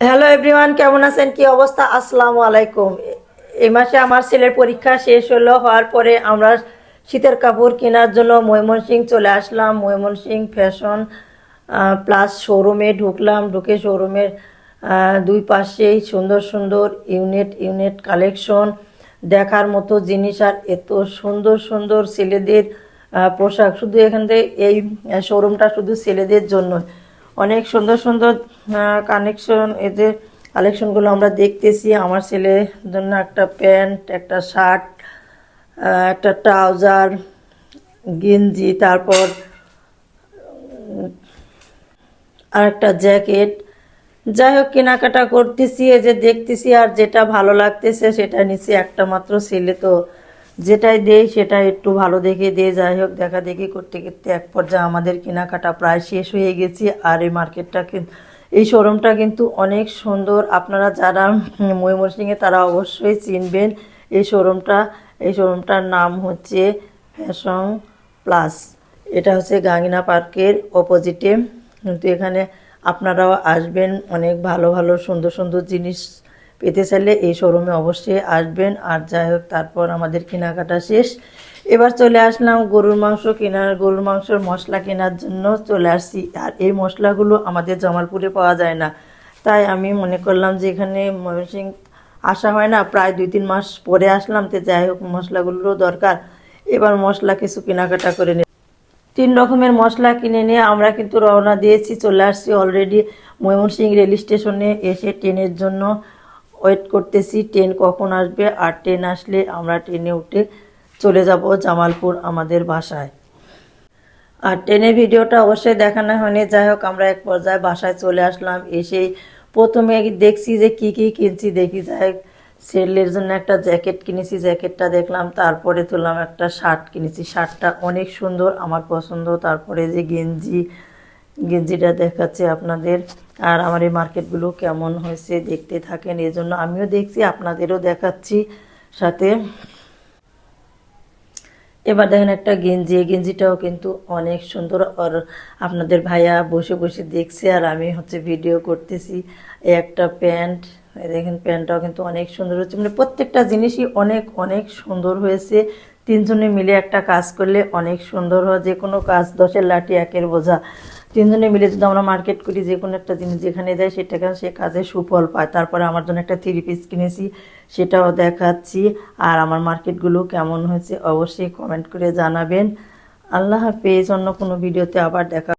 Hello everyone কেমন আছেন? কি অবস্থা? আসসালামু আলাইকুম। এই মাসে আমার ছেলের পরীক্ষা শেষ হলো, হওয়ার পরে আমরা শীতের কাপড় কেনার জন্য ময়মনসিং চলে আসলাম। ময়মনসিং ফ্যাশন প্লাস শোরুমে ঢুকলাম। ঢুকে শোরুমের দুই পাশেই সুন্দর সুন্দর ইউনিট ইউনিট কালেকশন। দেখার মতো জিনিস আর এত সুন্দর সুন্দর ছেলেদের পোশাক। শুধু এখান থেকে এই শোরুমটা শুধু ছেলেদের জন্য অনেক সুন্দর সুন্দর কানেকশন এদের কালেকশনগুলো আমরা দেখতেছি। আমার ছেলের জন্য একটা প্যান্ট, একটা শার্ট একটা ট্রাউজার, গেঞ্জি, তারপর আর একটা জ্যাকেট। যাই হোক, কেনাকাটা করতেছি, এই যে দেখতেছি, আর যেটা ভালো লাগতেছে সেটা নিচ্ছি একটা মাত্র ছেলে তো। যেটাই দেই সেটা একটু ভালো দেখে দিয়ে যাই হোক, দেখা দেখি করতে করতে এক পর্যায়ে আমাদের কেনাকাটা প্রায় শেষ হয়ে গেছি। আর এই মার্কেটটা এই শোরুমটা কিন্তু অনেক সুন্দর। আপনারা যারা ময়মনসিংহে, তারা অবশ্যই চিনবেন এই শোরুমটা। এই শোরুমটার নাম হচ্ছে ফ্যাশন প্লাস। এটা হচ্ছে গাঙ্গিনা পার্কের অপোজিটে। কিন্তু এখানে আপনারাও আসবেন, অনেক ভালো ভালো, সুন্দর সুন্দর জিনিস পেতে চাইলে এই শোরুমে অবশ্যই আসবেন। আর যাই হোক, তারপর আমাদের কেনাকাটা শেষ। এবার চলে আসলাম গরুর মাংস কেনার, গরুর মাংসের মশলা কেনার জন্য চলে আসছি। আর এই মশলাগুলো আমাদের জামালপুরে পাওয়া যায় না। তাই আমি মনে করলাম যে এখানে ময়মনসিং আসা হয় না, প্রায় দুই তিন মাস পরে আসলাম, তো যাই হোক, মশলাগুলোরও দরকার। এবার মশলা কিছু কেনাকাটা করে নি তিন রকমের মশলা কিনে নিয়ে আমরা কিন্তু রওনা দিয়েছি, চলে আসছি অলরেডি ময়মনসিংহ রেল স্টেশনে এসে ট্রেনের জন্য। ওয়েট করতেছি ট্রেন কখন আসবে আর ট্রেন আসলে আমরা ট্রেনে উঠে চলে যাব জামালপুর আমাদের বাসায়। আর ট্রেনের ভিডিওটা অবশ্যই দেখানো হয়নি, যাই হোক আমরা এক পর্যায়ে বাসায় চলে আসলাম এসেই প্রথমে দেখছি যে কি কি কিনছি, দেখি যাই ছেলের জন্য একটা জ্যাকেট কিনেছি, জ্যাকেটটা দেখলাম, তারপরে তুললাম একটা শার্ট কিনেছি, শার্টটা অনেক সুন্দর, আমার পছন্দ, তারপরে যে গেঞ্জি গেঞ্জিটা দেখাচ্ছে আপনাদের। আর আমার এই মার্কেটগুলো কেমন হয়েছে দেখতে থাকেন এই জন্য আমিও দেখছি, আপনাদেরও দেখাচ্ছি সাথে। এবার দেখেন একটা গেঞ্জি গেঞ্জিটাও কিন্তু অনেক সুন্দর। আর আপনাদের ভাইয়া বসে বসে দেখছে আর আমি হচ্ছে ভিডিও করতেছি। একটা প্যান্ট দেখেন প্যান্টটাও কিন্তু অনেক সুন্দর হচ্ছে মানে প্রত্যেকটা জিনিসই অনেক অনেক সুন্দর হয়েছে। তিনজনে মিলে একটা কাজ করলে অনেক সুন্দর হয়। যে কোনো কাজ, দশের লাঠি, একের বোঝা। তিনজনে মিলে যদি আমরা মার্কেট করি, যে কোনো একটা জিনিস যেখানে যাই সেটাকে সে কাজে সুফল পায়। তারপরে আমার জন্য একটা থ্রি পিস কিনেছি, সেটাও দেখাচ্ছি। আর আমার মার্কেটগুলো কেমন হয়েছে অবশ্যই কমেন্ট করে জানাবেন। আল্লাহ হাফেজ, অন্য কোনো ভিডিওতে আবার দেখা